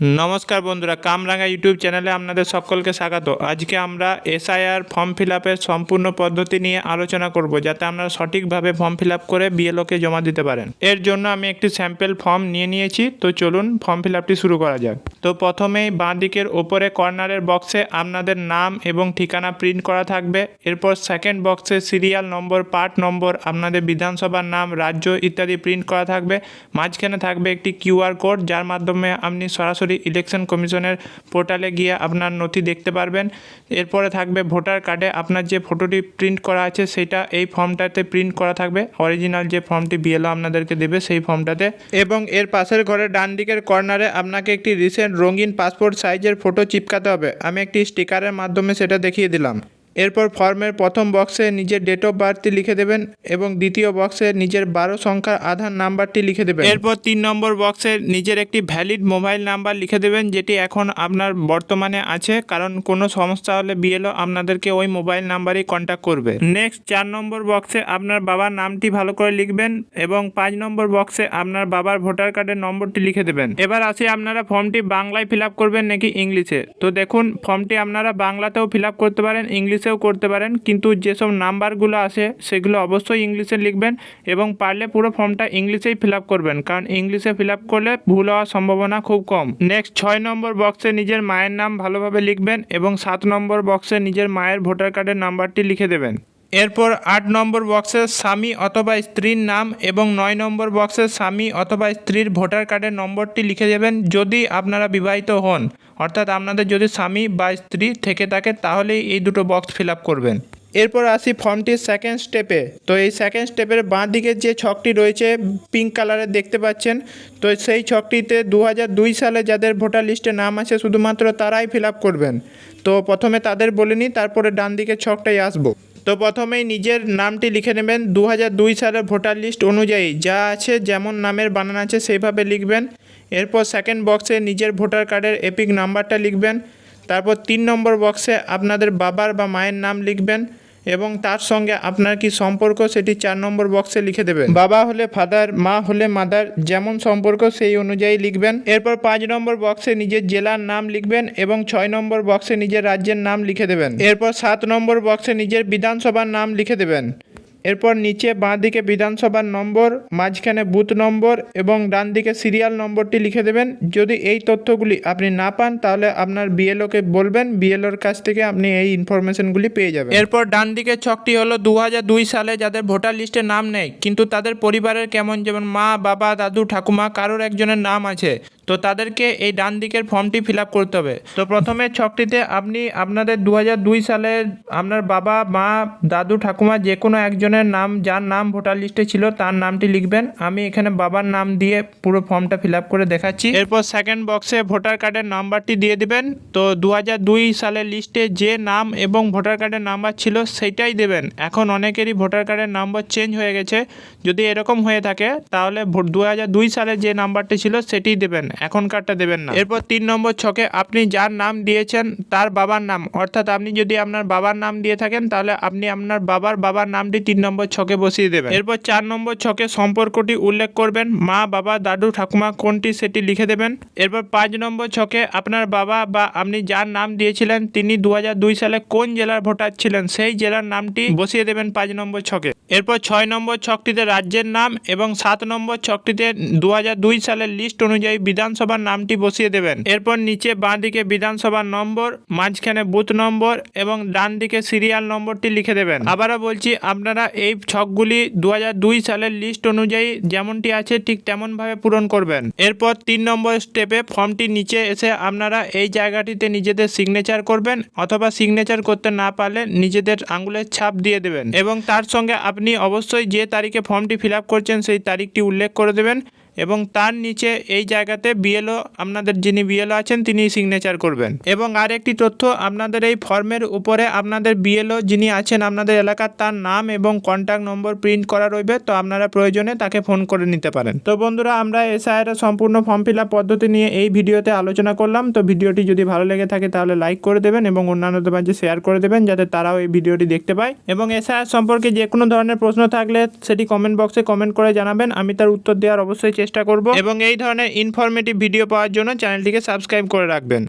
নমস্কার বন্ধুরা, কামরাঙ্গা ইউটিউব চ্যানেলে আপনাদের সকলকে স্বাগত। আজকে আমরা এসআইআর ফর্ম ফিল আপের সম্পূর্ণ পদ্ধতি নিয়ে আলোচনা করব, যাতে আপনারা সঠিকভাবে ফর্ম ফিল আপ করে বিএলওকে জমা দিতে পারেন। এর জন্য আমি একটি স্যাম্পল ফর্ম নিয়ে নিয়েছি, তো চলুন ফর্ম ফিল আপটি শুরু করা যাক। তো প্রথমেই বাঁ দিকের ওপরে কর্নারের বক্সে আপনাদের নাম এবং ঠিকানা প্রিন্ট করা থাকবে। এরপর সেকেন্ড বক্সে সিরিয়াল নম্বর পার্ট নম্বর আপনাদের বিধানসভার নাম, রাজ্য ইত্যাদি প্রিন্ট করা থাকবে। মাঝখানে থাকবে একটি কিউআর কোড, যার মাধ্যমে আপনি সরাসরি ইলেকশন কমিশনের পোর্টালে গিয়ে আপনার নথি দেখতে পারবেন। এরপরে থাকবে ভোটার কার্ডে আপনার যে ফটোটি প্রিন্ট করা আছে সেটা এই ফর্মটাতে প্রিন্ট করা থাকবে। অরিজিনাল যে ফর্মটি বিএলও আপনাদেরকে দেবে, সেই ফর্মটাতে। এবং এর পাশের ঘরে ডান দিকের কর্নারে আপনাকে একটি রিসেন্ট রঙিন পাসপোর্ট সাইজের ফটো চিপকাতে হবে। আমি একটি স্টিকারের মাধ্যমে সেটা দেখিয়ে দিলাম। এরপর ফর্মের প্রথম বক্সে নিজের ডেট অফ বার্থটি লিখে দেবেন এবং দ্বিতীয় বক্সে নিজের বারো সংখ্যার আধার নাম্বারটি লিখে দেবেন। এরপর তিন নম্বর বক্সে নিজের একটি ভ্যালিড মোবাইল নাম্বার লিখে দেবেন, যেটি এখন আপনার বর্তমানে আছে, কারণ কোনো সমস্যা হলে বিএলও আপনাদেরকে ওই মোবাইল নাম্বারেই কন্ট্যাক্ট করবে। নেক্সট চার নম্বর বক্সে আপনার বাবার নামটি ভালো করে লিখবেন এবং পাঁচ নম্বর বক্সে আপনার বাবার ভোটার কার্ডের নম্বরটি লিখে দেবেন। এবার আসি আপনারা ফর্মটি বাংলায় ফিল করবেন নাকি ইংলিশে? তো দেখুন, ফর্মটি আপনারা বাংলাতেও ফিল করতে পারেন ইংলিশেও করতে পারেন, কিন্তু যেসব নাম্বারগুলো আসে সেগুলো অবশ্যই ইংলিশে লিখবেন এবং পারলে পুরো ফর্মটা ইংলিশেই ফিল করবেন, কারণ ইংলিশে ফিল করলে ভুল হওয়ার সম্ভাবনা খুব কম। নেক্সট, ছয় নম্বর বক্সে নিজের মায়ের নাম ভালোভাবে লিখবেন এবং সাত নম্বর বক্সে নিজের মায়ের ভোটার কার্ডের নাম্বারটি লিখে দেবেন। এরপর আট নম্বর বক্সে স্বামী অথবা স্ত্রীর নাম এবং নয় নম্বর বক্সে স্বামী অথবা স্ত্রীর ভোটার কার্ডের নম্বরটি লিখে দেবেন যদি আপনারা বিবাহিত হন। অর্থাৎ আপনাদের যদি স্বামী বা স্ত্রী থেকে থাকে, তাহলেই এই দুটো বক্স ফিল করবেন। এরপর আসি ফর্মটির সেকেন্ড স্টেপে তো এই সেকেন্ড স্টেপের বাঁ দিকের যে ছকটি রয়েছে পিঙ্ক কালারের দেখতে পাচ্ছেন। তো সেই ছকটিতে দু সালে যাদের ভোটার লিস্টে নাম আছে, শুধুমাত্র তারাই ফিল করবেন। তো প্রথমে তাদের বলে নিই, তারপরে ডান দিকের ছকটাই আসব। তো প্রথমেই নিজের নামটি লিখে নেবেন দু সালের ভোটার লিস্ট অনুযায়ী। যা আছে, যেমন নামের বানান আছে, সেইভাবে লিখবেন। এরপর সেকেন্ড বক্সে নিজের ভোটার কার্ডের এপিক নাম্বারটা লিখবেন। তারপর তিন নম্বর বক্সে আপনাদের বাবার বা মায়ের নাম লিখবেন। এবং তার সঙ্গে আপনার কি সম্পর্ক? সেটি চার নম্বর বক্সে লিখে দেবেন। বাবা হলে ফাদার মা হলে মাদার যেমন সম্পর্ক সেই অনুযায়ী লিখবেন। এরপর পাঁচ নম্বর বক্সে নিজের জেলার নাম লিখবেন এবং ছয় নম্বর বক্সে নিজের রাজ্যের নাম লিখে দেবেন। এরপর সাত নম্বর বক্সে নিজের বিধানসভার নাম লিখে দেবেন। এরপর নিচে বাঁ দিকে বিধানসভার নম্বর, মাঝখানে বুথ নম্বর এবং ডান দিকে সিরিয়াল নম্বরটি লিখে দেবেন। যদি এই তথ্যগুলি আপনি না পান, তাহলে আপনার বিএলওকে বলবেন। বিএলওর কাছ থেকে আপনি এই ইনফরমেশনগুলি পেয়ে যাবেন। এরপর ডান দিকে ছকটি হলো দু সালে যাদের ভোটার লিস্টে নাম নেই, কিন্তু তাদের পরিবারের কেমন যেমন মা, বাবা, দাদু, ঠাকুমা কারোর একজনের নাম আছে, তো তাদেরকে এই ডান দিকের ফর্মটি ফিল করতে হবে। তো প্রথমে ছকটিতে আপনি আপনাদের দু সালের আপনার বাবা, মা, দাদু, ঠাকুমা যে কোনো একজনের নাম, যার নাম ভোটার লিস্টে ছিল তার নামটি লিখবেন। আমি এখানে বাবার নাম দিয়ে পুরো ফর্মটা ফিল করে দেখাচ্ছি। এরপর সেকেন্ড বক্সে ভোটার কার্ডের নাম্বারটি দিয়ে দিবেন। তো দু সালের লিস্টে যে নাম এবং ভোটার কার্ডের নাম্বার ছিল সেইটাই দেবেন। এখন অনেকেরই ভোটার কার্ডের নাম্বার চেঞ্জ হয়ে গেছে। যদি এরকম হয়ে থাকে, তাহলে দু হাজার দুই সালে যে নাম্বারটি ছিল সেটিই দেবেন। এখনকারটা দেবেন না। এরপর তিন নম্বর ছকে আপনি যার নাম দিয়েছেন, তার বাবার নাম। অর্থাৎ আপনি যদি আপনার বাবার নাম দিয়ে থাকেন, তাহলে আপনি আপনার বাবার বাবার নামটি তিন নম্বর ছকে বসিয়ে দেবেন। এরপর চার নম্বর ছকে সম্পর্কটি উল্লেখ করবেন। মা, বাবা, দাদু, ঠাকুমা কোনটি সেটি লিখে দেবেন। এরপর পাঁচ নম্বর ছকে আপনার বাবা বা আপনি যার নাম দিয়েছিলেন, তিনি দু সালে কোন জেলার ভোটার ছিলেন, সেই জেলার নামটি বসিয়ে দেবেন পাঁচ নম্বর ছকে। এরপর ছয় নম্বর ছকটিতে রাজ্যের নাম এবং সাত নম্বর ছকটিতে দু সালের লিস্ট অনুযায়ী বিধানসভার নামটি বসিয়ে দেবেন। এরপর নিচে বাঁ দিকে বিধানসভার নম্বর, মাঝখানে বুথ নম্বর এবং ডান দিকে সিরিয়াল নম্বরটি লিখে দেবেন। আবারও বলছি, আপনারা এই ছকগুলি দু সালের লিস্ট অনুযায়ী যেমনটি আছে ঠিক তেমনভাবে পূরণ করবেন। এরপর তিন নম্বর স্টেপে ফর্মটি নিচে এসে আপনারা এই জায়গাটিতে নিজেদের সিগনেচার করবেন অথবা সিগনেচার করতে না পারলে নিজেদের আঙুলের ছাপ দিয়ে দেবেন। এবং তার সঙ্গে আপনি অবশ্যই যে তারিখে ফর্মটি ফিল করছেন সেই তারিখটি উল্লেখ করে দেবেন। এবং তার নিচে এই জায়গাতে বিএলও, আপনাদের যিনি বিএলও আছেন তিনি সিগনেচার করবেন। এবং আর একটি তথ্য, আপনাদের এই ফর্মের উপরে আপনাদের বিএলও যিনি আছেন আপনাদের এলাকার তার নাম এবং কন্ট্যাক্ট নম্বর প্রিন্ট করা রইবে, তো আপনারা প্রয়োজনে তাকে ফোন করে নিতে পারেন। তো বন্ধুরা, আমরা এসআইআর সম্পূর্ণ ফর্ম ফিল পদ্ধতি নিয়ে এই ভিডিওতে আলোচনা করলাম। তো ভিডিওটি যদি ভালো লেগে থাকে তাহলে লাইক করে দেবেন এবং অন্যান্যদের মাঝে শেয়ার করে দেবেন যাতে তারাও এই ভিডিওটি দেখতে পায়। এবং এসআইআর সম্পর্কে যে কোনো ধরনের প্রশ্ন থাকলে সেটি কমেন্ট বক্সে কমেন্ট করে জানাবেন। আমি তার উত্তর দেওয়ার অবশ্যই চেষ্টা করব। এবং এই ধরনের ইনফরমেটিভ ভিডিও পাওয়ার জন্য চ্যানেলটিকে সাবস্ক্রাইব করে রাখবেন।